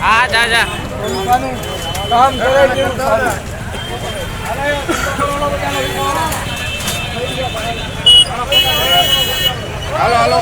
હા જા જા. કામ કરે જેવું સારું હાલો હાલો.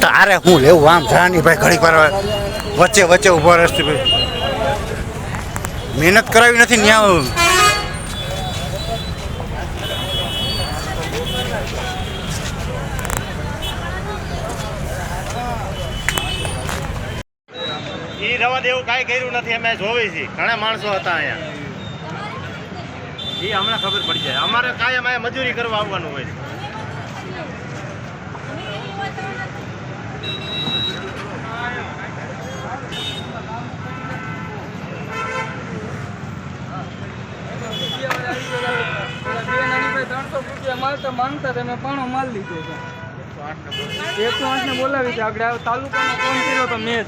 તારે હું લેવું આમ જાની ભાઈ ઘડી પર વચ્ચે વચ્ચે ઊભો રહેશે ભાઈ. મહેનત કરાવી નથી ન્યા ઈ રવા દેવું કાંઈ કર્યું નથી, અમે જોવી છીએ ઘણા માણસો હતા અહીંયા. એ હમણાં ખબર પડી જાય. અમારે કાયમ અહીંયા મજૂરી કરવા આવવાનું હોય છે. ત્રણસો તો માંગતા તમે પાણો માલ લીધો છે એકસો આઠ બોલાવી છે. આગળ તાલુકાનો ફોન કર્યો તો મેં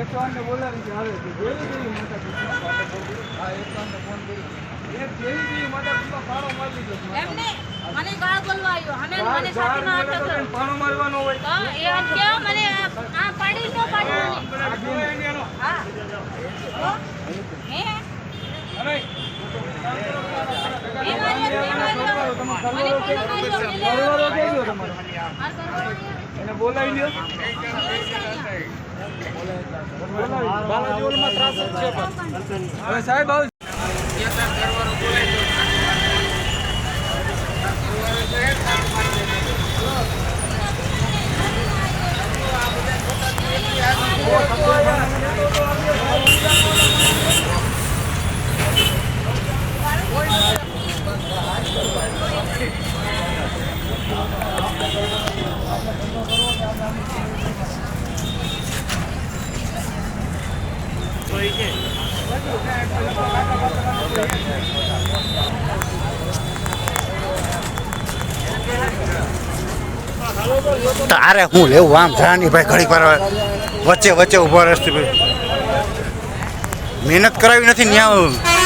ને બોલાવી છે આવે છે. જેવી જેવી માતા હા એકસો ને ફોન કર્યો. એક જેવી જેવી માતા પિતા પાણો માલ લીધો એમને મને ગાળ બોલવા આવ્યો. અને મને ગાળ છાતીમાં બોલે હાથ તો હતો. પાણો મારવાનો હોય. તો એ વાત કેવો મને આ આ પાડી ન પાડી મને આ જોવાય નહીં એનો. હા. હે? અને એ મારી વાત નહીં મારી વાત. મને કોનો માર્યો? એટલે ઘરવાળો કઈ ગયો તમારો. માર કરવાનો. એને બોલાવી લ્યો. હવે સાહેબ આવ તારે હું લેવું? આમ જાની ભાઈ ઘડી પર વચ્ચે વચ્ચે ઊભો રહેશે મહેનત કરાવી નથી ન્યા